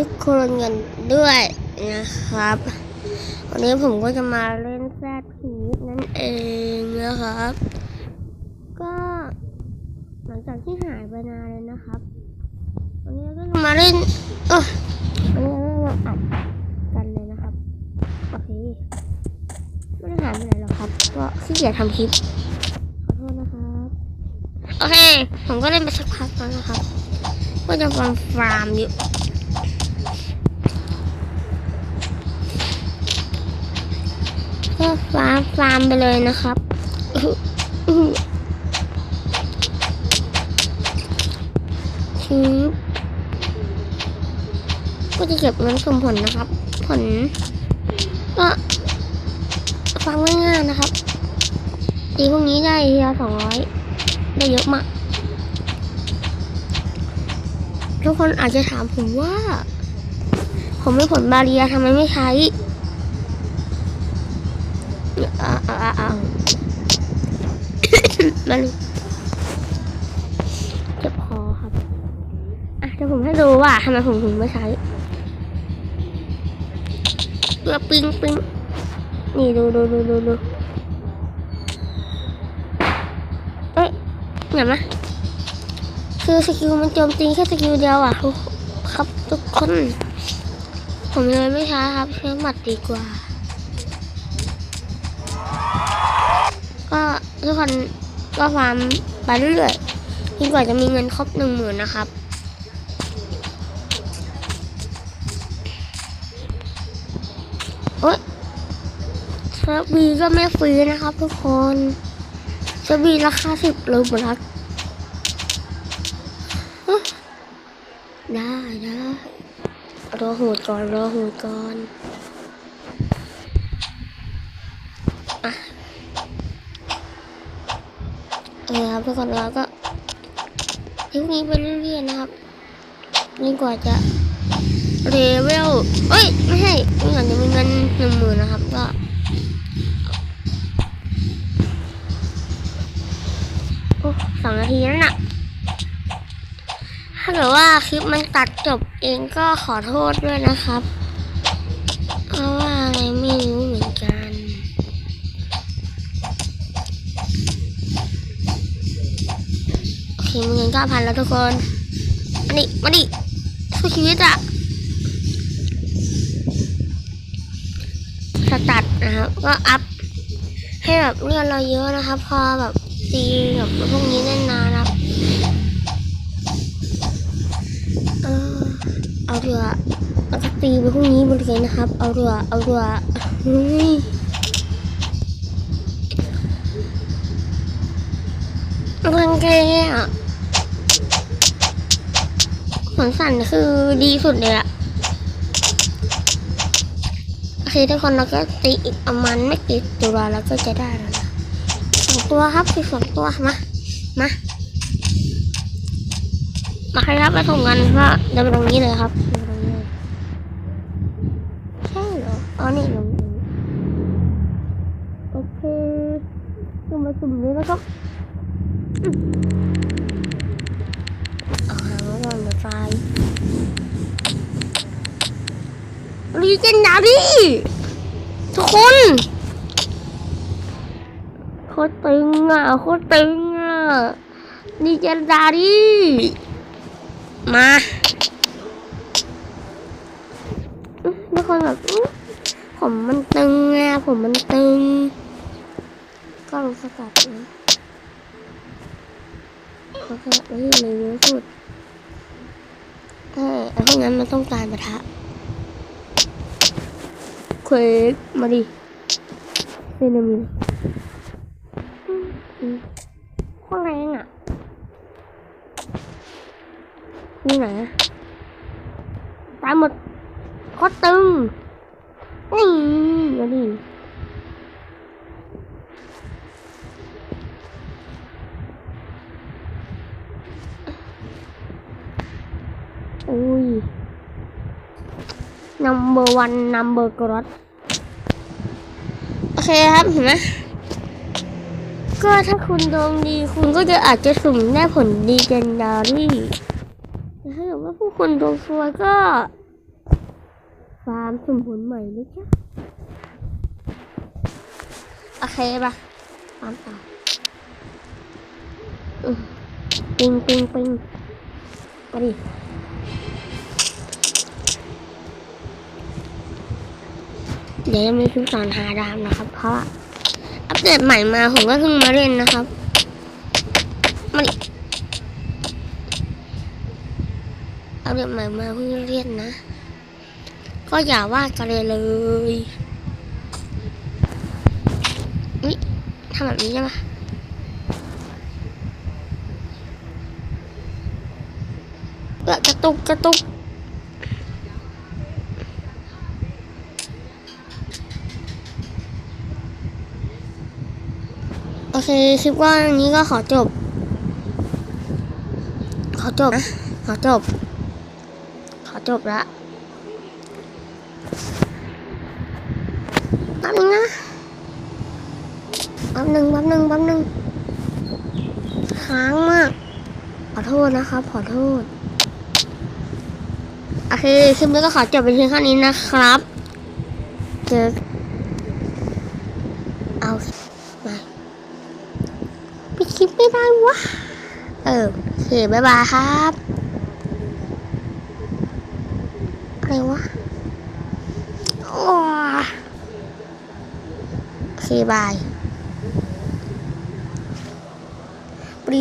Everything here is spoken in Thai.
ทุกคนกันด้วยนะครับ วันนี้ผมก็จะมาเล่นแซดพีนั่นเองนะครับ ก็หลังจากที่หายไปนานเลยนะครับ วันนี้ก็จะมาเล่นเออวันนี้เราก็มาอัดกันเลยนะครับโอเคไม่ได้หายไปไหนหรอกครับ ก็ขี้เกียจทำคลิปขอโทษนะครับโอเค ผมก็เล่นไปสักพักแล้วนะครับ ก็จะฟาร์มฟาร์มอยู่ ก็ฟาร์มฟาร์มไปเลยนะครับือก็จะเก็บเงินสมผลนะครับ ผล ก็ฟังง่ายๆนะครับตีพวกนี้ได้เฮียสองร้อยได้เยอะมาก ทุกคนอาจจะถามผมว่า ผมไม่ผลบาเรียทำไมไม่ใช้ มันจ็บคอครับ อะเดี๋ยวผมให้ดูว่าทำไมผมถึงไม่ใช้เพื่อปิ้งปิ้งนี่ดูดูดูดูดูเอ้ยเห็นไหมคือสกิลมันโจมตีแค่สกิลเดียวอะครับทุกคน ผมเลยไม่ใช้ครับใช้หมัดดีกว่า ทุกคนก็ฟามไปเรื่อยๆจนกว่าจะมีเงินครบหนึ่งหมื่นนะครับโอ๊ยเซบีก็ไม่ฟรีนะครับทุกคนเซบีราคาสิบโลบลักได้ได้รอหูก่อนรอหูก่อนเออครับทุกคนเราก็ทิ้งนี้ไปเรื่อยๆนะครับยิ่กว่าจะเลเวลเอ้ยไม่ใช่ยิ่กว่าจะมีเงินหนึ่งหมื่นนะครับก็โอ้สองนาทีแล้วน่ะถ้าเกิดว่าคลิปมันตัดจบเองก็ขอโทษด้วยนะครับ เพราะว่าอะไรไม่รู้ เคมีเงินเก้าพันแล้วทุกคนมาดิมาดิสู้ชีวิตอะสตัดนะครับ ก็อัพให้แบบเลือดเราเยอะนะครับ พอแบบตีกับพวกนี้แน่นานครับ เออเอาเรือแล้วก็ตีไปพวกนี้บริเวณนะครับ เอาเรือเอาเรือเฮ้ยรังแกอะ ผลสั่นคือดีสุดเลยอะโอเคทุกคนเราก็ตีอีกประมาณไม่กี่ตัวแล้วก็จะได้แล้วนะสองตัวครับคือสองตัวมามามาใครรับไปส่งกันก็เดินไปตรงนี้เลยครับตรงนี้ใช่เหรออ๋อนี่ตรงนี้โอเคสุ่มไปสุ่มนี้แล้วครับอืมเอาหางไว้ก่อนเดี๋ยวตาย รีเจนดารี่ทุกคนโคตรตึงอะโคตรตึงอะรีเจนดารี่มาทุกคนแบบผมมันตึงอะผมมันตึง ก็ลงสกัดนะเขาก็เฮ้ยเลยเยอสุดใช่ไอ้พวกนั้นมันต้องการปะทะ เควกมาดิเซนามินอืมอืมโคตรแรงอะนี่ไหนตายหมดโคตรตึงนี่มาดิอุ้ย number one number กรดโอ เคครับเห็นไหมก็ถ้าคุณดวงดีคุณก็จะอาจจะสุ่มได้ผลดีเจนดารี่แต่ถ้าเกิดว่าผู้คุณดวงซวยก็ฟาร์มสมบูรณ์ใหม่นะจ๊ะโอเคปะฟาร์มต่อปิงปิงปิงมาดิ เดี๋ยวจะมีคลิปสอนหาดาวนะครับ เพราะอัปเดตใหม่มาผมก็เพิ่งมาเล่นนะครับมาดิอัปเดตใหม่มาเพิ่งเล่นนะ ก็อย่าว่ากันเลยเลยนี่ทำแบบนี้ใช่ปะเออกระตุกกระตุก เคคลิปว่านี้ก็ขอจบ ขอจบนะขอจบ ขอจบละแป๊บนึงนะแป๊บนึงแป๊บนึงแป๊บนึงค้างมาก ขอโทษนะครับ ขอโทษโอเคคลิปนี้ก็ขอจบไปเพียงเท่านี้นะครับเจอ เอามา ปิดคลิปไม่ได้วะ เออโอเคบ๊ายบายครับอะไรวะโอ้โอเคบายปรี